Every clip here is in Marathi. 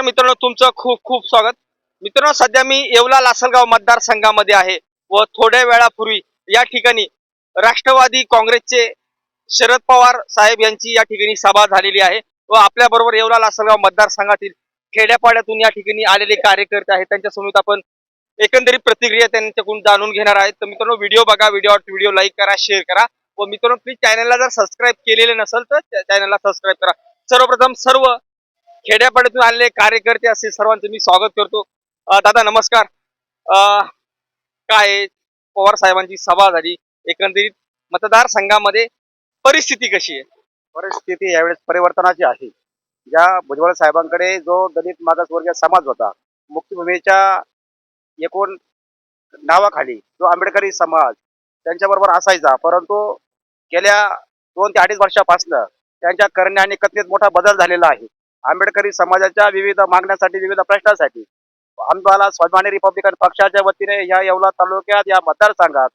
नमस्कार मित्रांनो तुमचं खूप खूप स्वागत. मित्रांनो सध्या मी येवला लासलगाव मतदारसंघामध्ये आहे व थोड्या वेळापूर्वी या ठिकाणी राष्ट्रवादी काँग्रेसचे शरद पवार साहेब यांची या ठिकाणी सभा झालेली आहे व आपल्या बरोबर येवला लासलगाव मतदारसंघातील खेड्यापाड्यातून या ठिकाणी आलेले कार्यकर्ते आहेत. त्यांच्यासमोर आपण एकंदरीत प्रतिक्रिया त्यांच्याकडून जाणून घेणार आहेत तर मित्रांनो व्हिडिओ बघा व्हिडिओ व्हिडिओ लाईक करा शेअर करा व मित्रांनो प्लीज चॅनलला जर सबस्क्राईब केलेले नसेल तर चॅनलला सबस्क्राईब करा. सर्वप्रथम सर्व खेड्यापाड्यातून आलेले कार्यकर्ते असे सर्वांचं मी स्वागत करतो. दादा नमस्कार. काय आहे? पवार साहेबांची सभा झाली. एकंदरीत मतदारसंघामध्ये परिस्थिती कशी आहे? परिस्थिती यावेळेस परिवर्तनाची आहे. ज्या भुजबळ साहेबांकडे जो दलित मागासवर्गीय समाज होता मुक्तीभूमीच्या एकूण नावाखाली जो आंबेडकरी समाज त्यांच्याबरोबर असायचा. परंतु गेल्या दोन ते अडीच वर्षापासनं त्यांच्या करण्या आणि कथनेत मोठा बदल झालेला आहे. आंबेडकरी समाजाच्या विविध मागण्यासाठी विविध प्रश्नासाठी. आमदाला स्वाभिमानी रिपब्लिकन पक्षाच्या वतीने या येवला तालुक्यात या मतदारसंघात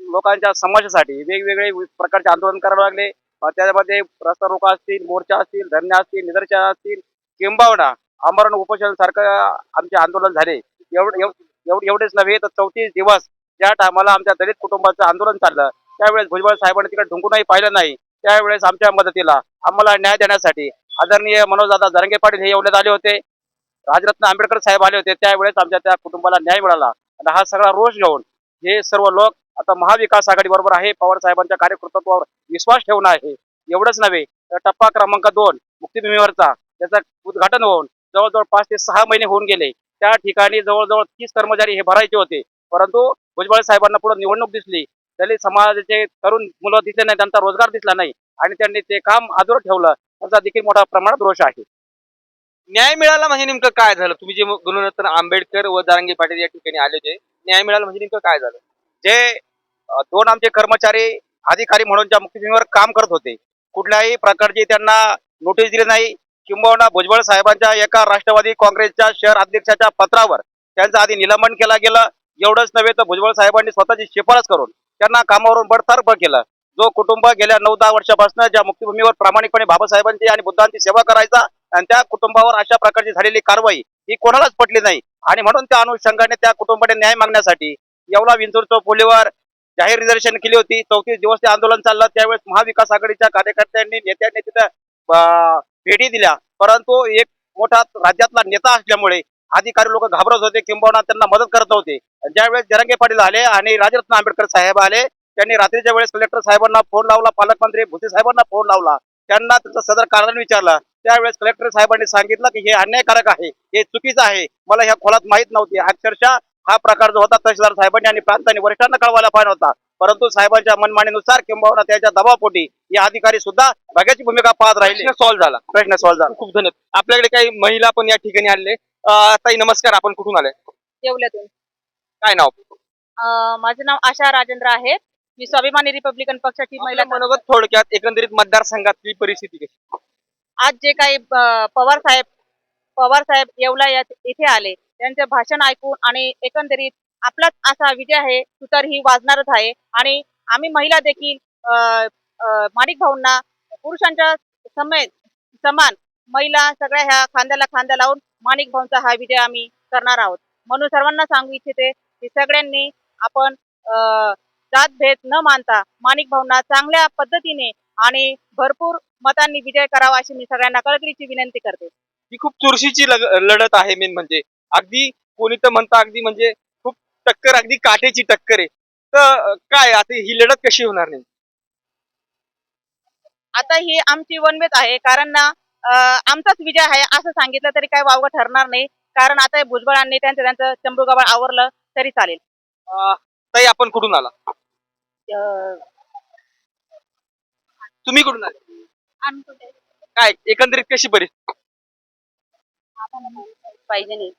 लोकांच्या समाजासाठी वेगवेगळे प्रकारचे आंदोलन करावे लागले. त्याच्यामध्ये रस्ता रोका असतील मोर्चा असतील धरणे असतील निदर्शन असतील किंबहुना आमरण उपोषण सारखं आमचे आंदोलन झाले. एवढे एवढेच नव्हे तर चौतीस दिवस ज्या टायमाला आमच्या दलित कुटुंबाचं आंदोलन चाललं त्यावेळेस भुजबळ साहेबांनी तिकडे ढुंकूनही पाहिलं नाही. त्यावेळेस आमच्या मदतीला आम्हाला न्याय देण्यासाठी आदरणीय मनोजदादा जरंगे पाटील हे एवढे आले होते. राजरत्न आंबेडकर साहेब आले होते. त्यावेळेस आमच्या त्या कुटुंबाला न्याय मिळाला. आणि हा सगळा रोष घेऊन हे सर्व लोक आता महाविकास आघाडी बरोबर आहे. पवार साहेबांच्या कार्यकर्तृत्वावर विश्वास ठेवून आहे. एवढंच नव्हे तर टप्पा क्रमांक दोन मुक्तीभूमीवरचा त्याचं उद्घाटन होऊन जवळजवळ पाच ते सहा महिने होऊन गेले. त्या ठिकाणी जवळजवळ तीस कर्मचारी हे भरायचे होते. परंतु भुजबळ साहेबांना पुढे निवडणूक दिसली. दलित समाजाचे तरुण मुलं दिसले नाही त्यांचा रोजगार दिसला नाही. आणि त्यांनी ते काम अधुरं ठेवलं. त्याचा देखील मोठा प्रमाणात रोष आहे. न्याय मिळाला म्हणजे नेमकं काय झालं? तुम्ही जे गुणरत्न आंबेडकर व दारंगी पाटील या ठिकाणी आले होते न्याय मिळाला म्हणजे नेमकं काय झालं? जे दोन आमचे कर्मचारी अधिकारी म्हणून ज्या मुक्तीभूमीवर काम करत होते कुठल्याही प्रकारची त्यांना नोटीस दिली नाही. किंबहुना भुजबळ साहेबांच्या एका राष्ट्रवादी काँग्रेसच्या शहर अध्यक्षाच्या पत्रावर त्यांचं आधी निलंबन केलं गेलं. एवढंच नव्हे तर भुजबळ साहेबांनी स्वतःची शिफारस करून त्यांना कामावरून बडतर्फ केलं. जो कुटुंब गेल्या नऊ दहा वर्षापासून ज्या मुक्तीभूमीवर प्रामाणिकपणे बाबासाहेबांची आणि बुद्धांची सेवा करायचा आणि त्या कुटुंबावर अशा प्रकारची झालेली कारवाई ही कोणालाच पटली नाही. आणि म्हणून त्या अनुषंगाने त्या कुटुंबाने न्याय मागण्यासाठी येवला विंचूर चौफुलीवर जाहीर निदर्शन केली होती. चौतीस दिवस ते आंदोलन चाललं. त्यावेळेस महाविकास आघाडीच्या कार्यकर्त्यांनी नेत्यांनी तिथं भेटी दिल्या. परंतु एक मोठा राज्यातला नेता असल्यामुळे अधिकारी लोक घाबरत होते. किंबहुना त्यांना मदत करत होते ज्यावेळेस जरंगे पाटील आले आणि राजरत्न आंबेडकर साहेब आले त्यांनी रात्रीच्या वेळेस कलेक्टर साहेबांना फोन लावला पालकमंत्री भुसे साहेबांना फोन लावला. त्यांना त्याचं सदर कारण विचारलं. त्यावेळेस कलेक्टर साहेबांनी सांगितलं की हे अन्यायकारक आहे हे चुकीचं आहे. मला ह्या खोलात माहीत नव्हती. अक्षरशः हा प्रकार जो होता तहसीलदार साहेबांनी आणि प्रांतांनी वरिष्ठांना कळवायला पाहिजे होता. परंतु साहेबांच्या मनमानीनुसार किंबहुना त्याच्या दबावपोटी हे अधिकारी सुद्धा बघ्याची भूमिका पाहत राहिले. प्रश्न सॉल्व्ह झाला. प्रश्न सॉल्व्ह झाला. खूप धन्यवाद. आपल्याकडे काही महिला पण या ठिकाणी आलेले अं, ताई नमस्कार. आपण कुठून आले? येवल्यातून. काय नाव? अं, माझं नाव आशा राजेंद्र आहे. मी स्वाभिमानी रिपब्लिकन पक्षाची महिला मनोगत थोडक्यात एकंदरीत मतदारसंघातली परिस्थिती कशी? आज जे काही पवार साहेब पवार साहेब येवला या- इथे आले त्यांचं भाषण ऐकून आणि एकंदरीत आपलाच असा विजय आहे तुतार ही वाजणारच आहे आणि आम्ही महिला देखील माणिक भाऊंना पुरुषांच्या समेत समान महिला सगळ्या ह्या खांद्याला खांदा लावून माणिक भाऊंचा हा विजय आम्ही करणार आहोत. म्हणून सर्वांना सांगू इच्छिते की सगळ्यांनी आपण अं, जातभेद न मानता माणिक भाऊंना चांगल्या पद्धतीने आणि भरपूर मतांनी विजय करावा अशी मी सगळ्यांना कळकळीची विनंती करते. ही खूप चुरशीची लढत आहे मेन म्हणजे. अगदी कोणी तर म्हणतं अगदी म्हणजे खूप टक्कर अगदी काटेची टक्कर आहे. तर काय आता ही लढत कशी होणार नाही आता ही आमची वनवेत आहे कारण ना आमचाच विजय आहे असं सांगितलं तरी काय वावगं ठरणार नाही. कारण आता भुजबळांनी त्यांचं त्यांचं चंबू आवरलं तरी चालेल. ताई आपण कुठून आला तुम्ही कुठून आले? काय एकंदरीत कशी परिस्थिती? पाहिजे नाही.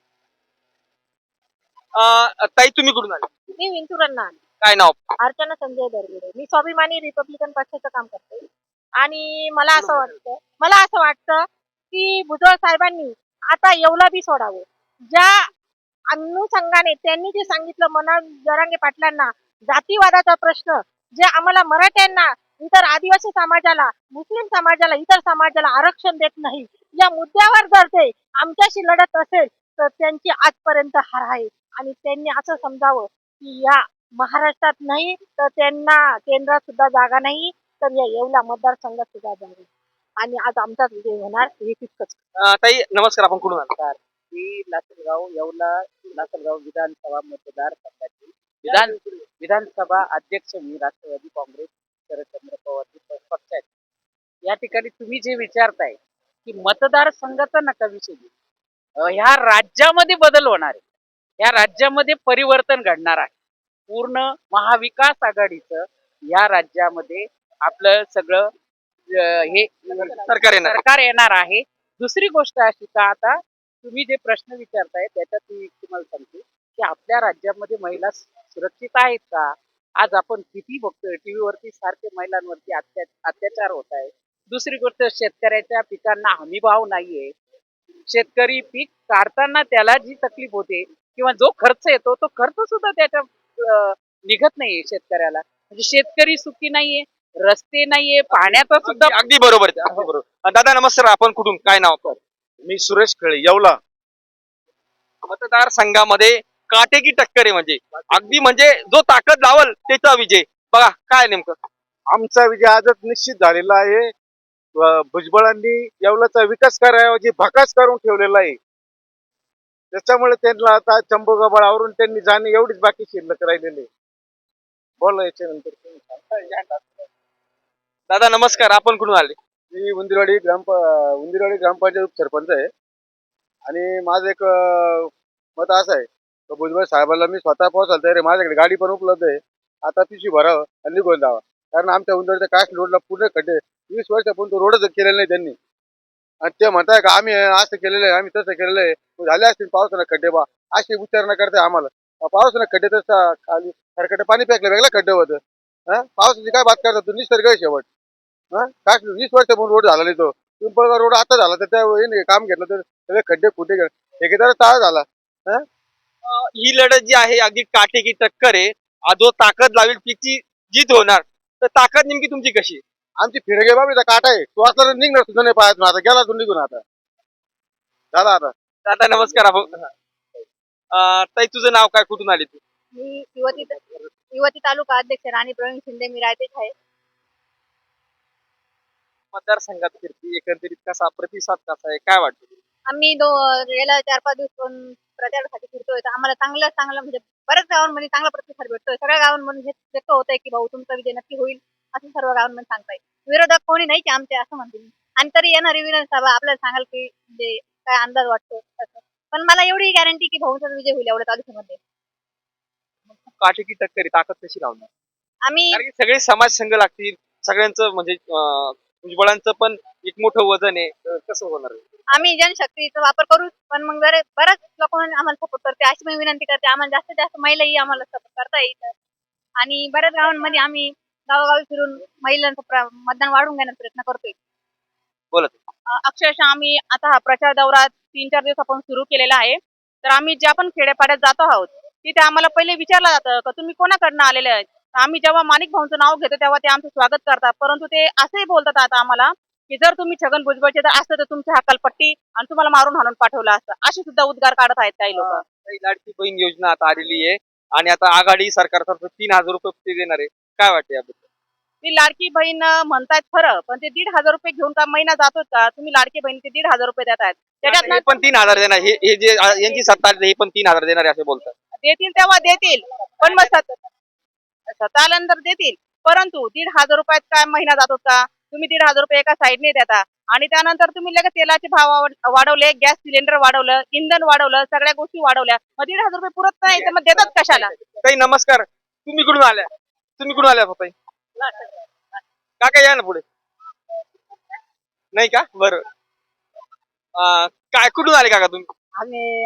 अं, ताई तुम्ही कुठून आले? मी विंचुरांना काय नाव? अर्चना संजय दरगुडे मी स्वाभिमानी रिपब्लिकन पक्षाचं काम करते. आणि मला असं वाटतं मला असं वाटतं की भुजबळ साहेबांनी आता येवला बी सोडावं. ज्या अनुषंगाने त्यांनी जे सांगितलं मनोज जरांगे पाटलांना जातीवादाचा प्रश्न जे आम्हाला मराठ्यांना इतर आदिवासी समाजाला मुस्लिम समाजाला इतर समाजाला आरक्षण देत नाही या मुद्द्यावर जर ते आमच्याशी लढत असेल तर त्यांची आजपर्यंत हार आहे. आणि त्यांनी असं समजावं की या महाराष्ट्रात नाही तर त्यांना केंद्रात सुद्धा जागा नाही तर या येवला मतदारसंघात सुद्धा जागा नाही. आणि आज आमचाच विजय होणार हे तितकंच. ताई नमस्कार आपण कुठून आला ही लासलगाव येवला लासलगाव विधानसभा मतदारसंघाची विधान विधानसभा अध्यक्ष मी राष्ट्रवादी काँग्रेस शरदचंद्र पवार पक्ष आहेत. या ठिकाणी तुम्ही जे विचारताय की मतदारसंघाचा नका विषय घेऊ. ह्या राज्यामध्ये बदल होणार आहे. या राज्यामध्ये परिवर्तन घडणार आहे. पूर्ण महाविकास आघाडीचं या राज्यामध्ये आपलं सगळं हे सरकार येणार. सरकार येणार आहे. दुसरी गोष्ट अशी का आता तुम्ही जे प्रश्न विचारताय त्याच्यात मी तुम्हाला सांगतो की आपल्या राज्यामध्ये महिला सुरक्षित आहेत का? आज आपण किती बघतोय टीव्हीवरती सारखे महिलांवरती अत्या अत्याचार होत आहे दुसरी गोष्ट शेतकऱ्याच्या पिकांना हमी भाव नाहीये. शेतकरी पीक काढताना त्याला जी तकलीफ होते किंवा जो खर्च येतो तो खर्च सुद्धा त्याच्या निघत नाहीये शेतकऱ्याला. म्हणजे शेतकरी सुखी नाहीये रस्ते नाहीये पाण्याचा सुद्धा अगदी- बरोबर आहे, अगदी बरोबर. दादा नमस्कार आपण कुठून? काय नाव? मी सुरेश खळे येवला. मतदारसंघामध्ये काटेकी टक्कर आहे म्हणजे. अगदी म्हणजे जो ताकद लावल त्याचा विजय. बघा काय नेमकं? आमचा विजय आजच निश्चित झालेला आहे. भुजबळांनी येवल्याचा विकास करायऐवजी भकास करून ठेवलेला आहे. त्याच्यामुळे त्यांना आता चंबोगाबळावरून त्यांनी जाणे एवढीच बाकी शिल्लक राहिलेली. बोला याच्यानंतर. दादा नमस्कार. आपण कुठून आले? मी उंदिरवाडी ग्राम उंदिरवाडी ग्रामपंचायत उपसरपंच आहे. आणि माझं एक मत असं आहे. तर भुजबळ मी स्वतः पोहोचायला तयार आहे माझ्याकडे गाडी पण उपलब्ध आहे. आता पिशवी भरावं आणि निघून जावा. कारण आमच्या उंदरच्या कास्ट रोडला पूर्ण खड्डे. वीस वर्षापूर्वी तो रोडच केलेला नाही त्यांनी. आणि ते म्हणताय का आम्ही असं केलेलं आहे आम्ही तसं केलेलं आहे. झाले असतील पावसानं खड्डे बा. अशी विचारणा करते आम्हाला. पावसानं खड्डे तसं खाली सरकडे पाणी फेकलं वेगळं खड्डे होतं. हा? पावसाची काय बात करता तू निसर्ग आहे शेवट. हा? काय वीस वर्षापूर्वी रोड झाला नाही तो. पिंपळगाव रोड आता झाला. तर त्या काम घेतलं तर सगळे खड्डे खुटे ठेकेदार टाळ झाला. हा? ही लढत जी आहे अगदी काटेकी टक्कर आहे. जो ताकद लावेल तिची जीत होणार. तर ताकद नेमकी तुमची कशी? आमची फिरगे बाबीचा काटा आहे. तो तर निघणार सुद्धा नाही पाहत आता गेला तो निघून आता. झाला आता. दादा नमस्कार. आपण अं, ताई तुझं नाव काय? कुठून आली तू? मी युवती युवती तालुका अध्यक्ष राणी प्रवीण शिंदे मी राहतेच आहे. मतदारसंघात फिरती. एकंदरीत कसा प्रतिसाद कसा आहे? काय वाटतं? आम्ही दो गेल्या चार पाच दिवस पण प्रचारासाठी फिरतोय तर आम्हाला चांगलं चांगलं म्हणजे बऱ्याच गावांमध्ये चांगला प्रतिसाद भेटतोय. सगळ्या गावांमध्ये हे व्यक्त होत आहे की भाऊ तुमचा विजय नक्की होईल असं सर्व गावांमध्ये सांगताय. विरोधक कोणी नाही की आमचे असं म्हणते मी. आणि तरी येणारी विधानसभा आपल्याला सांगाल की म्हणजे काय अंदाज वाटतो पण मला एवढी गॅरंटी की भाऊचा विजय होईल एवढ्या तालुक्यामध्ये. काटेकी टक्कर ताकद कशी लावणार? आम्ही सगळे समाज संघ लागतील सगळ्यांचं म्हणजे भुजबळांचं पण एक मोठं वजन आहे. कसं होणार? आम्ही जनशक्तीचा वापर करू पण मग जर बऱ्याच लोकांनी आम्हाला सपोर्ट करते अशी मी विनंती करते. आम्हाला जास्तीत जास्त महिलाही आम्हाला सपोर्ट करता येईल. आणि बऱ्याच गावांमध्ये आम्ही गावोगावी फिरून महिलांचं मतदान वाढवून घेण्याचा प्रयत्न करतोय. बोला तू. अ- अक्षरशः आम्ही आता हा प्रचार दौरा तीन चार दिवसापासून सुरू केलेला आहे. तर आम्ही ज्या पण खेड्यापाड्यात जातो आहोत तिथे आम्हाला पहिले विचारलं जातं का तुम्ही कोणाकडनं आलेले आहेत? आम्ही जेव्हा माणिक भाऊंचं नाव घेतो तेव्हा ते आमचं स्वागत करतात. परंतु ते असंही बोलतात आता आम्हाला की जर तुम्ही छगन भुजबळचे जर असतं तर तुमच्या हकालपट्टी आणि तुम्हाला मारून हाणून पाठवलं असतं. असे सुद्धा उद्गार काढत आहेत काही लोक. लाडकी बहीण योजना आता आलेली आहे. आणि आता आघाडी सरकारतर्फे तीन हजार रुपये ते देणार आहे. काय वाटतं याबद्दल? ती लाडकी बहीण म्हणतायत खरं पण ते दीड हजार रुपये घेऊन का महिना जातोच का? तुम्ही लाडकी बहिणीचे दीड हजार रुपये देत आहेत त्याच्यात पण तीन हजार देणार. हे हे जे यांची सत्ता आली, हे पण तीन हजार देणार आहे असे बोलतात. देतील तेव्हा देतील. पण मग सत- सत्ता आल्यानंतर देतील. परंतु दीड हजार रुपयात काय महिना जातो का तुम्ही दीड हजार रुपये एका साईडने देता. आणि त्यानंतर तुम्ही लगेच तेलाचे भाव वाढ- वाढवले गॅस सिलेंडर वाढवलं इंधन वाढवलं सगळ्या गोष्टी वाढवल्या. मग दीड हजार रुपये पुरत नाही तर मग देतात कशाला? ताई नमस्कार. तुम्ही कुठून आल्या? तुम्ही कुठून आल्या ताई? काका या ना पुढे. नाही का? बरं. काय कुठून आले काका तुम्ही? आम्ही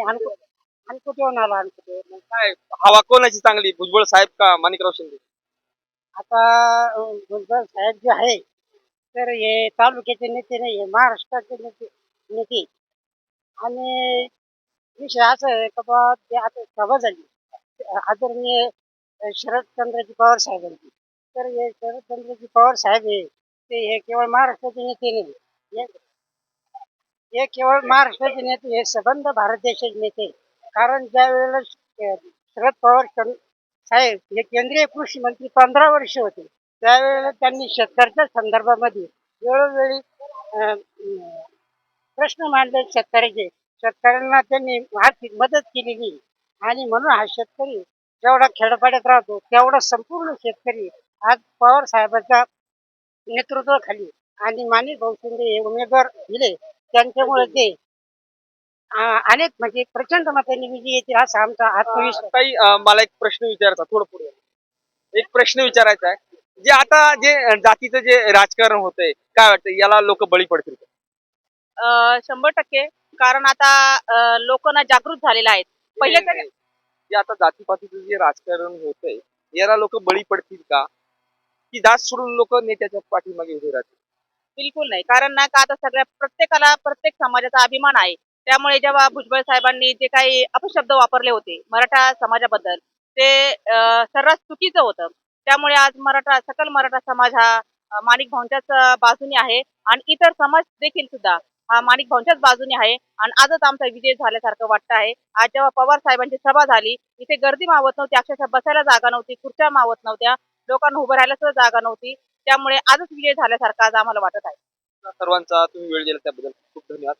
अनकुटीहून आलो अनकुटी काय हवा कोणाची चांगली? भुजबळ साहेब का माणिकराव शिंदे? आता भुजबळ साहेब जे आहे तर हे तालुक्याचे नेते नाही हे महाराष्ट्राचे नेते नेते. आणि विषय असा आहे का बा ते आता सभा झाली. आदरणीय शरदचंद्रजी पवार साहेबांची. तर हे शरदचंद्रजी पवार साहेब हे ते हे केवळ महाराष्ट्राचे नेते नाही. हे हे केवळ महाराष्ट्राचे नेते हे सबंध भारत देशाचे नेते. कारण ज्या वेळेला शरद पवार साहेब हे केंद्रीय कृषी मंत्री पंधरा वर्ष होते त्यावेळेला त्यांनी शेतकऱ्याच्या संदर्भामध्ये वेळोवेळी प्रश्न मांडले शेतकऱ्याचे. शेतकऱ्यांना त्यांनी आर्थिक मदत केलेली. आणि म्हणून हा शेतकरी जेवढा खेडपाड्यात राहतो तेवढा संपूर्ण शेतकरी आज पवार साहेबांच्या नेतृत्वाखाली आणि माने भाऊ शिंदे हे उमेदवार दिले. त्यांच्यामुळे ते अनेक म्हणजे प्रचंड मतांनी विजय येतील असा आमचा आत्मविश्वास. काही अं, मला एक प्रश्न विचारायचा थोडं पुढे या. एक प्रश्न विचारायचा आहे. जे आता जे अं, जातीचं जे राजकारण होतंय काय वाटतं याला लोक बळी पडतील का? अं, शंभर टक्के. कारण आता लोक ना जागृत झालेले आहेत. पहिले तर जे आता जातीपातीचं जे राजकारण होतंय याला लोक बळी पडतील का? की जात सोडून लोक नेत्याच्या पाठीमागे उभे राहतील? बिलकुल नाही. कारण ना का आता सगळ्या प्रत्येकाला प्रत्येक समाजाचा अभिमान आहे. त्यामुळे जेव्हा भुजबळ साहेबांनी जे काही अपशब्द वापरले होते मराठा समाजाबद्दल ते सर्रास चुकीचं होतं. त्यामुळे आज मराठा सकल मराठा समाज हा माणिक भाऊंच्याच बाजूने आहे आणि इतर समाज देखील सुद्धा हा माणिक भाऊंच्याच बाजूने आहे आणि आजच आमचा विजय झाल्यासारखं वाटतं आहे. आज जेव्हा पवार साहेबांची सभा झाली इथे गर्दी मावत नव्हती अक्षरशः बसायला जागा नव्हती खुर्च्या मावत नव्हत्या लोकांना उभं राहायला सुद्धा जागा नव्हती. त्यामुळे आजच विजय झाल्यासारखं आज आम्हाला वाटत आहे. सर्वांचा तुम्ही वेळ दिला त्याबद्दल खूप धन्यवाद.